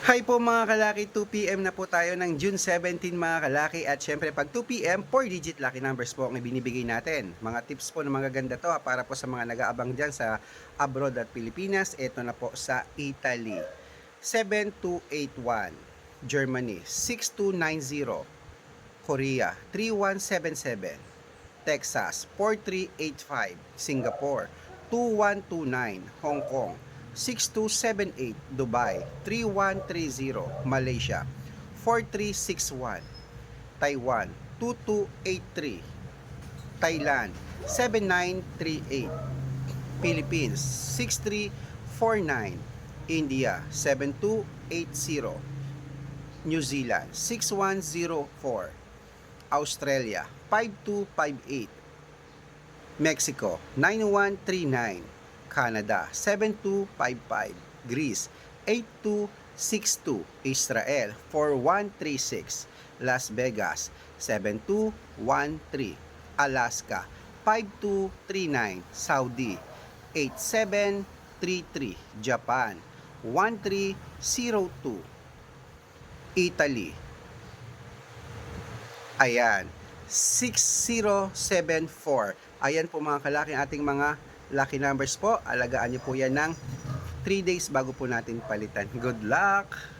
Hi po mga kalaki, 2pm na po tayo ng June 17 mga kalaki. At syempre pag 2pm, 4 digit lucky numbers po ang ibinibigay natin. Mga tips po na mga ganda to para po sa mga nag-aabang dyan sa abroad at Pilipinas, ito na po sa Italy. 7281 Germany. 6290 Korea. 3177 Texas. 4385 Singapore. 2129 Hong Kong 6278 Dubai. 3130 Malaysia. 4361 Taiwan. 2283 Thailand. 7938 Philippines. 6349 India. 7280 New Zealand. 6104 Australia. 5258 Mexico. 9139 Canada 7255 Greece 8262 Israel 4136 Las Vegas 7213 Alaska 5239 Saudi 8733 Japan 1302 Italy Ayan 6074 Ayan po mga kalaki ating mga lucky numbers po alagaan niyo po yan ng 3 days bago po natin palitan. Good luck